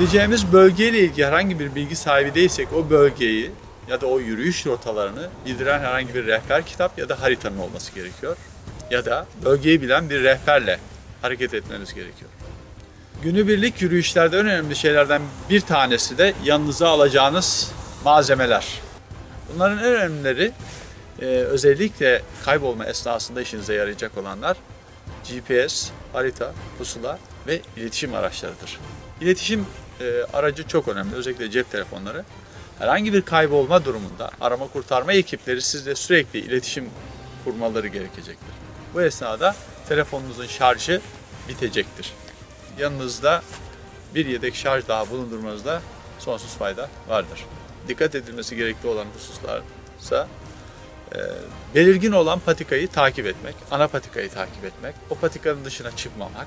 Gideceğimiz bölgeyle ilgili herhangi bir bilgi sahibi değilsek o bölgeyi ya da o yürüyüş rotalarını bildiren herhangi bir rehber kitap ya da haritanın olması gerekiyor. Ya da bölgeyi bilen bir rehberle hareket etmeniz gerekiyor. Günübirlik yürüyüşlerde önemli şeylerden bir tanesi de yanınıza alacağınız malzemeler. Bunların en önemlileri e, özellikle kaybolma esnasında işinize yarayacak olanlar GPS, harita, pusula ve iletişim araçlarıdır. İletişim e, aracı çok önemli, özellikle cep telefonları. Herhangi bir kaybolma durumunda arama kurtarma ekipleri sizle sürekli iletişim kurmaları gerekecektir. Bu esnada telefonunuzun şarjı bitecektir. Yanınızda bir yedek şarj daha bulundurmanızda sonsuz fayda vardır. Dikkat edilmesi gerekli olan hususlarsa e, belirgin olan patikayı takip etmek, ana patikayı takip etmek, o patikanın dışına çıkmamak,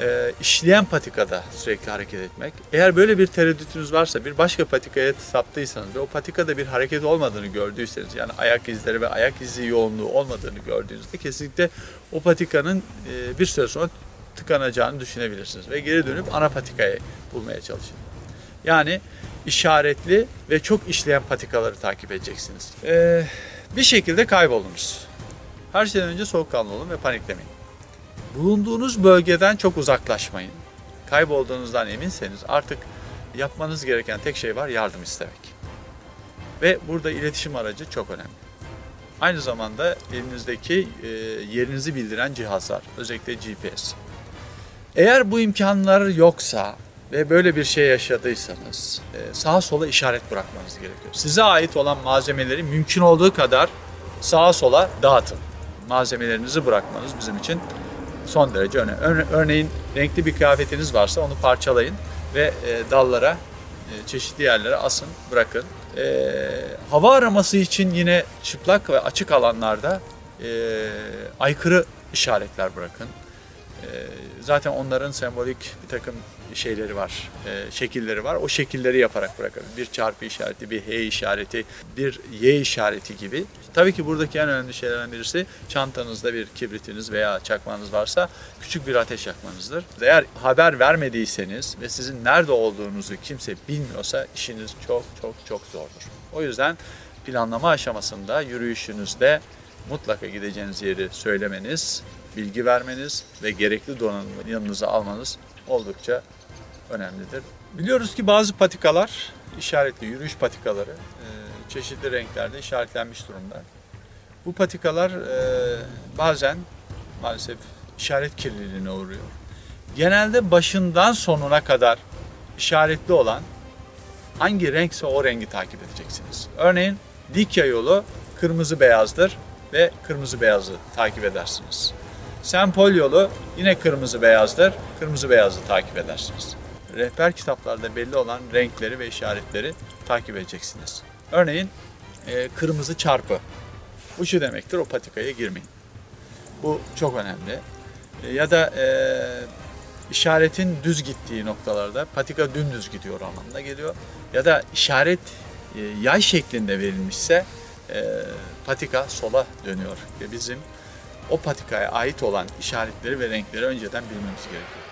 e, işleyen patikada sürekli hareket etmek. Eğer böyle bir tereddütünüz varsa bir başka patikaya saptıysanız ve o patikada bir hareket olmadığını gördüyseniz yani ayak izleri ve ayak izi yoğunluğu olmadığını gördüğünüzde kesinlikle o patikanın e, bir süre sonra tıkanacağını düşünebilirsiniz ve geri dönüp ana patikayı bulmaya çalışın. Yani işaretli ve çok işleyen patikaları takip edeceksiniz. Ee, bir şekilde kaybolunuz. Her şeyden önce soğukkanlı olun ve paniklemeyin. Bulunduğunuz bölgeden çok uzaklaşmayın. Kaybolduğunuzdan eminseniz artık yapmanız gereken tek şey var yardım istemek. Ve burada iletişim aracı çok önemli. Aynı zamanda elinizdeki e, yerinizi bildiren cihazlar, özellikle GPS. Eğer bu imkanlar yoksa ve böyle bir şey yaşadıysanız e, sağa sola işaret bırakmanız gerekiyor. Size ait olan malzemeleri mümkün olduğu kadar sağa sola dağıtın. Malzemelerinizi bırakmanız bizim için son derece önemli. Örneğin renkli bir kıyafetiniz varsa onu parçalayın ve e, dallara, e, çeşitli yerlere asın, bırakın. Hava araması için yine çıplak ve açık alanlarda aykırı işaretler bırakın. Zaten onların sembolik bir takım şeyleri var, e, şekilleri var. O şekilleri yaparak bırakın. Bir çarpı işareti, bir H işareti, bir Y işareti gibi. Tabii ki buradaki en önemli şeylerden birisi çantanızda bir kibritiniz veya çakmanız varsa küçük bir ateş yakmanızdır. Eğer haber vermediyseniz ve sizin nerede olduğunuzu kimse bilmiyorsa işiniz çok çok çok zordur. O yüzden planlama aşamasında yürüyüşünüzde mutlaka gideceğiniz yeri söylemeniz, bilgi vermeniz ve gerekli donanımı yanınıza almanız oldukça önemlidir. Biliyoruz ki bazı patikalar, işaretli yürüyüş patikaları e, çeşitli renklerde işaretlenmiş durumda. Bu patikalar e, bazen maalesef işaret kirliliğine uğruyor. Genelde başından sonuna kadar işaretli olan hangi renkse o rengi takip edeceksiniz. Örneğin Likya yolu kırmızı beyazdır ve kırmızı beyazı takip edersiniz. Sempol yolu yine kırmızı beyazdır. Kırmızı beyazı takip edersiniz. Rehber kitaplarda belli olan renkleri ve işaretleri takip edeceksiniz. Örneğin e, kırmızı çarpı. Bu şu demektir o patikaya girmeyin. Bu çok önemli. E, ya da e, işaretin düz gittiği noktalarda patika dümdüz gidiyor anlamına geliyor. Ya da işaret e, yay şeklinde verilmişse e, patika sola dönüyor. Ve bizim o patikaya ait olan işaretleri ve renkleri önceden bilmemiz gerekiyor.